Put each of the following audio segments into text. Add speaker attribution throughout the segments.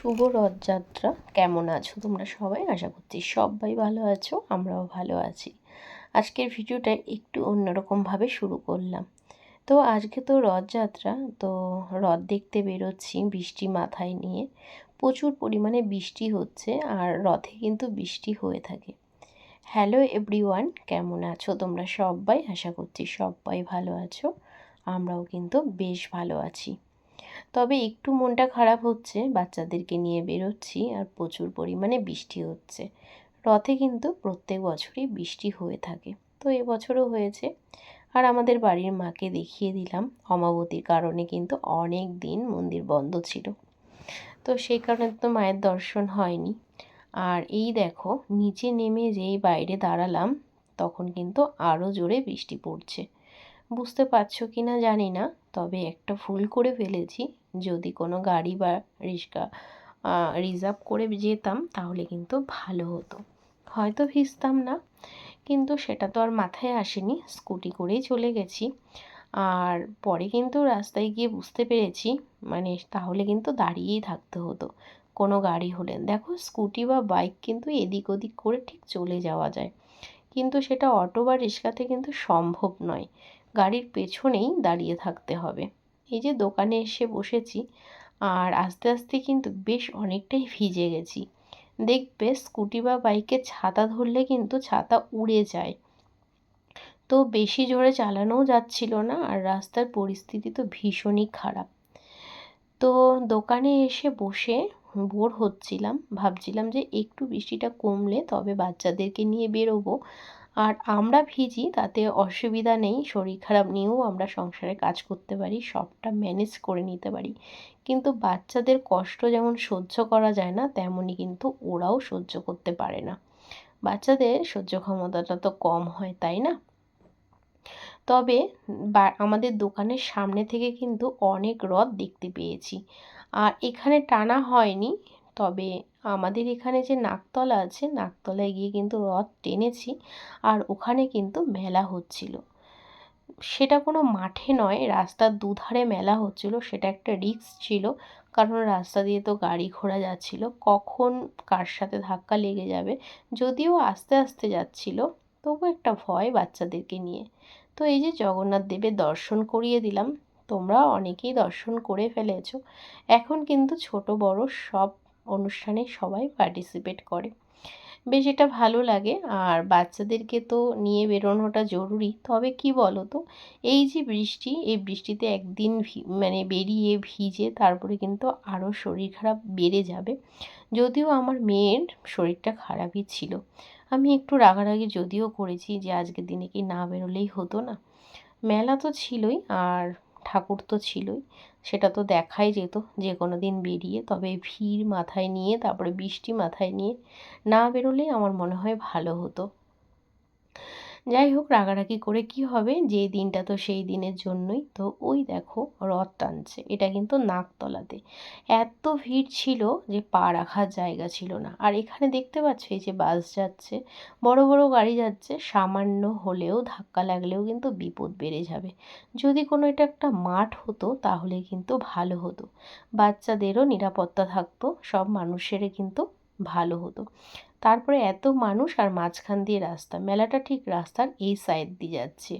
Speaker 1: শুভ রথযাত্রা। কেমন আছো তোমরা সবাই? আশা করছি সবাই ভালো আছো, আমরাও ভালো আছি। আজকের ভিডিওটা একটু অন্যরকমভাবে শুরু করলাম। তো আজকে তো রথযাত্রা, তো রথ দেখতে বেরোচ্ছি বৃষ্টি মাথায় নিয়ে। প্রচুর পরিমাণে বৃষ্টি হচ্ছে আর রথে কিন্তু বৃষ্টি হয়ে থাকে। হ্যালো এভরিওয়ান, কেমন আছো তোমরা সবাই? আশা করছি সবাই ভালো আছো, আমরাও কিন্তু বেশ ভালো আছি। তবে একটু মনটা খারাপ হচ্ছে। বাচ্চাদেরকে নিয়ে বেরোচ্ছি আর প্রচুর পরিমাণে বৃষ্টি হচ্ছে। রথে কিন্তু প্রত্যেক বছরই বৃষ্টি হয়ে থাকে। তো এবছরও হয়েছে। আর আমাদের বাড়ির মাকে দেখিয়ে দিলাম। অমাবতীর কারণে কিন্তু অনেক দিন মন্দির বন্ধ ছিল। তো সেই কারণে তো মায়ের দর্শন হয়নি। আর এই দেখো, নিচে নেমে যেই বাইরে দাঁড়ালাম, তখন কিন্তু আরও জোরে বৃষ্টি পড়ছে। বুঝতে পারছ কি না জানি না, তবে একটা ভুল করে ফেলেছি। যদি কোনো গাড়ি বা রিক্সা রিজার্ভ করে যেতাম তাহলে কিন্তু ভালো হতো। হয়তো ভিজতাম না, কিন্তু সেটা তো আর মাথায় আসেনি, স্কুটি করেই চলে গেছি। আর পরে কিন্তু রাস্তায় গিয়ে বুঝতে পেরেছি মানে তাহলে কিন্তু দাঁড়িয়েই থাকতে হতো, কোনো গাড়ি হলে। দেখো, স্কুটি বা বাইক কিন্তু এদিক ওদিক করে ঠিক চলে যাওয়া যায়, কিন্তু সেটা অটো বা রিক্সাতে কিন্তু সম্ভব নয়। গাড়ির পেছনেই দাঁড়িয়ে থাকতে হবে। এই যে দোকানে এসে বসেছি আর আস্তে আস্তে কিন্তু বেশ অনেকটাই ভিজে গেছি। দেখবে স্কুটি বা বাইকে ছাতা ধরলে কিন্তু ছাতা উড়ে যায়। তো বেশি জোরে চালানোও যাচ্ছিল না আর রাস্তার পরিস্থিতি তো ভীষণই খারাপ। তো দোকানে এসে বসে বোর হচ্ছিলাম। ভাবছিলাম যে একটু বৃষ্টিটা কমলে তবে বাচ্চাদেরকে নিয়ে বেরোবো। আর আমরা ভিজি, তাতে অসুবিধা নেই, শরীর খারাপ নিয়েও আমরা সংসারে কাজ করতে পারি, সবটা ম্যানেজ করে নিতে পারি। কিন্তু বাচ্চাদের কষ্ট যেমন সহ্য করা যায় না, তেমনই কিন্তু ওরাও সহ্য করতে পারে না। বাচ্চাদের সহ্য ক্ষমতাটা তো কম হয়, তাই না? তবে আমাদের দোকানের সামনে থেকে কিন্তু অনেক রথ দেখতে পেয়েছি। আর এখানে টানা হয়নি তবে আমাদের এখানে যে নাকতলা আছে, নাকতলায় গিয়ে কিন্তু রথ টেনেছি আর ওখানে কিন্তু মেলা হচ্ছিল। সেটা কোনো মাঠে নয়, রাস্তার দুধারে মেলা হচ্ছিল, সেটা একটা রিস্ক ছিল। কারণ রাস্তা দিয়ে তো গাড়ি ঘোড়া যাচ্ছিল, কখন কার সাথে ধাক্কা লেগে যাবে? যদিও আস্তে আস্তে যাচ্ছিল, তবু একটা ভয় বাচ্চাদেরকে নিয়ে। তো এই যে জগন্নাথ দেবের দর্শন করিয়ে দিলাম, তোমরা অনেকেই দর্শন করে ফেলেছো। এখন কিন্তু ছোট বড় সব অনুষ্ঠানে সবাই পার্টিসিপেট করে। বেশ এটা ভালো লাগে। আর বাচ্চাদেরকে তো নিয়ে বেরোনোটা জরুরি। তবে কি বলো তো এই যে বৃষ্টি, এই বৃষ্টিতে একদিন মানে বেরিয়ে ভিজে তারপরে কিন্তু আরও শরীর খারাপ বেড়ে যাবে। যদিও আমার মেয়ের শরীরটা খারাপই ছিল। আমি একটু রাগারাগি যদিও করেছি যে আজকের দিনে কি না বেরোলেই হতো না। মেলা তো ছিলই। আর ঠাকুর তো ছিলই, সেটা তো দেখাই যেত যে কোনো দিন বেরিয়ে। তবে ভিড় মাথায় নিয়ে, তারপরে বৃষ্টি মাথায় নিয়ে না বেরোলেই আমার মনে হয় ভালো হতো। যাই হোক, রাগারাগি করে কি হবে? যে দিনটা তো সেই দিনের জন্যই। তো ওই দেখো, রথ টানছে। এটা কিন্তু নাকতলাতে এত ভিড় ছিল যে পা রাখার জায়গা ছিল না। আর এখানে দেখতে পাচ্ছ, এই যে বাস যাচ্ছে, বড় বড় গাড়ি যাচ্ছে, সামান্য হলেও ধাক্কা লাগলেও কিন্তু বিপদ বেড়ে যাবে। যদি কোনো এটা একটা মাঠ হতো, তাহলে কিন্তু ভালো হতো। বাচ্চাদেরও নিরাপত্তা থাকতো, সব মানুষেরই কিন্তু ভালো হতো। তারপরে এত মানুষ আর মাঝখান দিয়ে রাস্তা। মেলাটা ঠিক রাস্তার এই সাইড দিয়ে যাচ্ছে।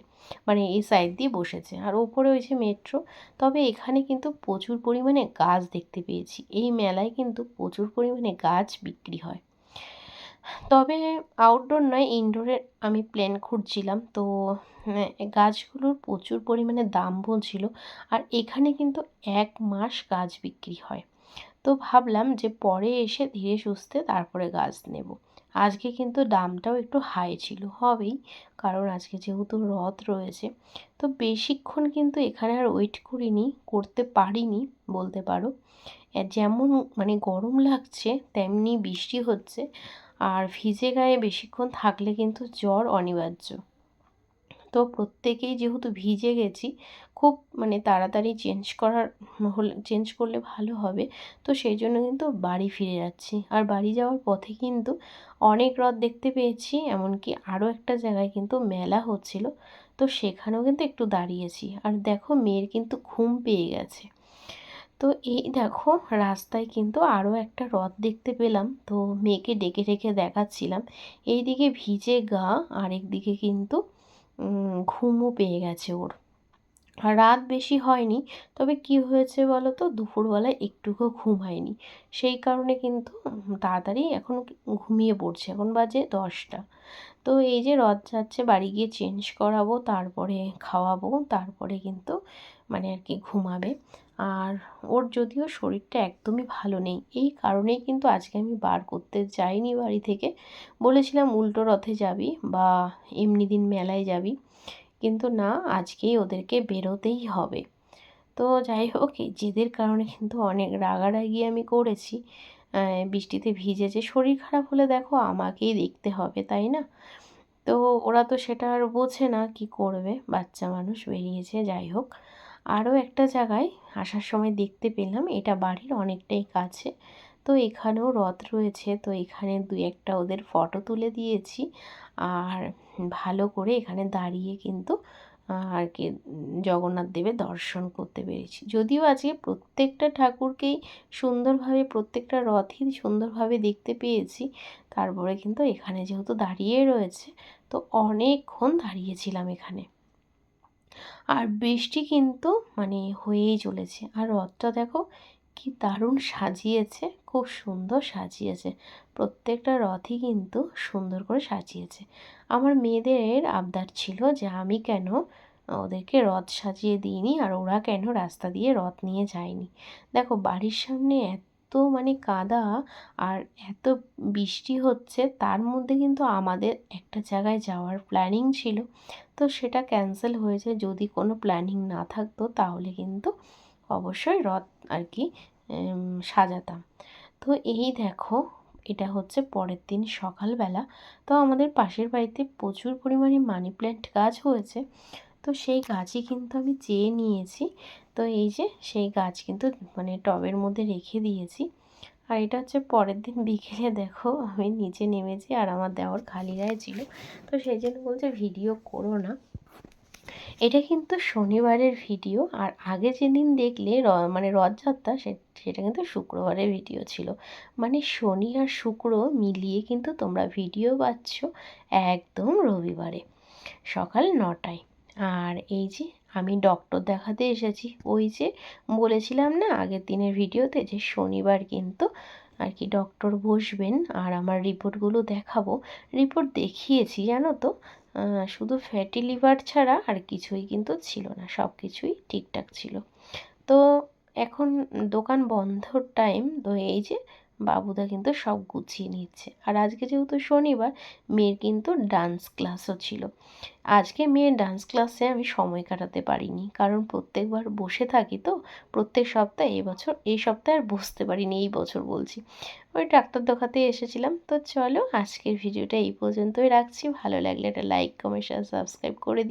Speaker 1: মানে এই সাইড দিয়ে বসেছে। আর ওপরে হয়েছে মেট্রো তবে এখানে কিন্তু প্রচুর পরিমাণে গাছ দেখতে পেয়েছি। এই মেলায় কিন্তু প্রচুর পরিমাণে গাছ বিক্রি হয়। তবে আউটডোর নয় ইনডোরে আমি প্ল্যান খুঁজছিলাম। তো গাছগুলোর প্রচুর পরিমাণে দাম বলছিল। আর এখানে কিন্তু এক মাস গাছ বিক্রি হয়। তো ভাবলাম যে পরে এসে ধীরে সুস্থে তারপরে গাছ নেব। আজকে কিন্তু দামটাও একটু হাই ছিল, হবেই, কারণ আজকে যেহেতু রথ রয়েছে। তো বেশিক্ষণ কিন্তু এখানে আর ওয়েট করিনি, করতে পারিনি বলতে পারো। যেমন মানে গরম লাগছে, তেমনি বৃষ্টি হচ্ছে, আর ভিজে গায়ে বেশিক্ষণ থাকলে কিন্তু জ্বর অনিবার্য। তো প্রত্যেকেই যেহেতু ভিজে গেছি, খুব মানে তাড়াতাড়ি চেঞ্জ করার হলে চেঞ্জ করলে ভালো হবে। তো সেই জন্য কিন্তু বাড়ি ফিরে যাচ্ছি। আর বাড়ি যাওয়ার পথে কিন্তু অনেক হ্রদ দেখতে পেয়েছি, এমনকি আরও একটা জায়গায় কিন্তু মেলা হচ্ছিল। তো সেখানেও কিন্তু একটু দাঁড়িয়েছি। আর দেখো মেয়ের কিন্তু ঘুম পেয়ে গেছে। তো এই দেখো রাস্তায় কিন্তু আরও একটা রথ দেখতে পেলাম। তো মেয়েকে ডেকে ডেকে দেখাচ্ছিলাম। এইদিকে ভিজে গা, আরেকদিকে কিন্তু ঘুমও পেয়ে গেছে ওর। রাত বেশি হয়নি, তবে কি হয়েছে বলো তো দুপুরবেলায় একটুকু ঘুম হয়নি। সেই কারণে কিন্তু তাড়াতাড়ি এখন ঘুমিয়ে পড়ছে। এখন বাজে দশটা। তো এই যে রথ যাচ্ছে, বাড়ি গিয়ে চেঞ্জ করাবো, তারপরে খাওয়াবো, তারপরে কিন্তু মানে আর কি ঘুমাবে। আর ওর যদিও শরীরটা একদমই ভালো নেই। এই কারণেই কিন্তু আজকে আমি বার করতে যাইনি বাড়ি থেকে। বলেছিলাম উল্টো রথে যাবি বা এমনি দিন মেলায় যাবি। কিন্তু না, আজকেই ওদেরকে বেরোতেই হবে। তো যাই হোক জেদের কারণে কিন্তু অনেক রাগারাগি আমি করেছি। বৃষ্টিতে ভিজেছে শরীর খারাপ হলে দেখো আমাকেই দেখতে হবে, তাই না? তো ওরা তো সেটা আর বোঝে না কি করবে। বাচ্চা মানুষ বেরিয়েছে, যাই হোক। আরও একটা জায়গায় আসার সময় দেখতে পেলাম, এটা বাড়ির অনেকটাই কাছে। তো এখানেও রথ রয়েছে, তো এখানে দু একটা ওদের ফটো তুলে দিয়েছি। আর ভালো করে এখানে দাঁড়িয়ে কিন্তু আর কি, জগন্নাথ দেবের দর্শন করতে পেরেছি। যদিও আজকে প্রত্যেকটা ঠাকুরকেই সুন্দরভাবে, প্রত্যেকটা রথই সুন্দরভাবে দেখতে পেয়েছি, তারপরে কিন্তু এখানে যেহেতু দাঁড়িয়ে রয়েছে, তো অনেকক্ষণ দাঁড়িয়েছিলাম এখানে। আর বৃষ্টি কিন্তু মানে হয়েই চলেছে। আর রথটা দেখো কি দারুণ সাজিয়েছে, খুব সুন্দর সাজিয়েছে। প্রত্যেকটা রথই কিন্তু সুন্দর করে সাজিয়েছে। আমার মেয়েদের আবদার ছিল যে আমি কেন ওদেরকে রথ সাজিয়ে দিইনি আর ওরা কেন রাস্তা দিয়ে রথ নিয়ে যায়নি। দেখো বাড়ির সামনে এত মানে কাদা আর এত বৃষ্টি হচ্ছে, তার মধ্যে কিন্তু আমাদের একটা জায়গায় যাওয়ার প্ল্যানিং ছিল। তো সেটা ক্যান্সেল হয়েছে, যদি কোনো প্ল্যানিং না থাকতো তাহলে কিন্তু অবশ্যই রথ আর কি সাজাতাম। তো এই দেখো, এটা হচ্ছে পরের দিন সকালবেলা। তো আমাদের পাশের বাড়িতে প্রচুর পরিমাণে মানি প্ল্যান্ট গাছ হয়েছে। তো সেই গাছই কিন্তু আমি চেয়ে নিয়েছি। তো এই যে সেই গাছ কিন্তু মানে টবের মধ্যে রেখে দিয়েছি। আর এটা হচ্ছে পরের দিন বিকেলে দেখো আমি নিচে নেমেছি আর আমার দেওয়ার খালি গায়ে ছিল। তো সেই জন্য বলছে ভিডিও করো না। এটা কিন্তু শনিবারের ভিডিও আর আগে যেদিন দেখলে র মানে রথযাত্রা সেটা কিন্তু শুক্রবারের ভিডিও ছিল। মানে শনি আর শুক্র মিলিয়ে কিন্তু তোমরা ভিডিও পাচ্ছ একদম রবিবারে সকাল নটায়। আর এই যে আমি ডক্টর দেখাতে এসেছি। ওই যে বলেছিলাম না আগের দিনের ভিডিওতে যে শনিবার কিন্তু আর কি ডক্টর বসবেন আর আমার রিপোর্টগুলো দেখাবো। রিপোর্ট দেখিয়েছি জানো তো? শুধু ফ্যাটি লিভার ছাড়া আর কিছুই কিন্তু ছিল না সব কিছুই ঠিকঠাক ছিল। তো এখন দোকান বন্ধর টাইম তো এই যে বাবুদা কিন্তু সব গুছিয়ে নিচ্ছে। আর আজকে যেহেতু শনিবার, মেয়ের কিন্তু ডান্স ক্লাসও ছিল। আজকে মেয়ের ডান্স ক্লাসে আমি সময় কাটাতে পারিনি। কারণ প্রত্যেকবার বসে থাকি তো, প্রত্যেক সপ্তাহে এবছর এই সপ্তাহে আর বসতে পারিনি, এই বছর বলছি। ওই ডাক্তার দেখাতে এসেছিলাম। তো চলো আজকের ভিডিওটা এই পর্যন্তই রাখছি। ভালো লাগলে একটা লাইক কমেন্ট সাবস্ক্রাইব করে দিই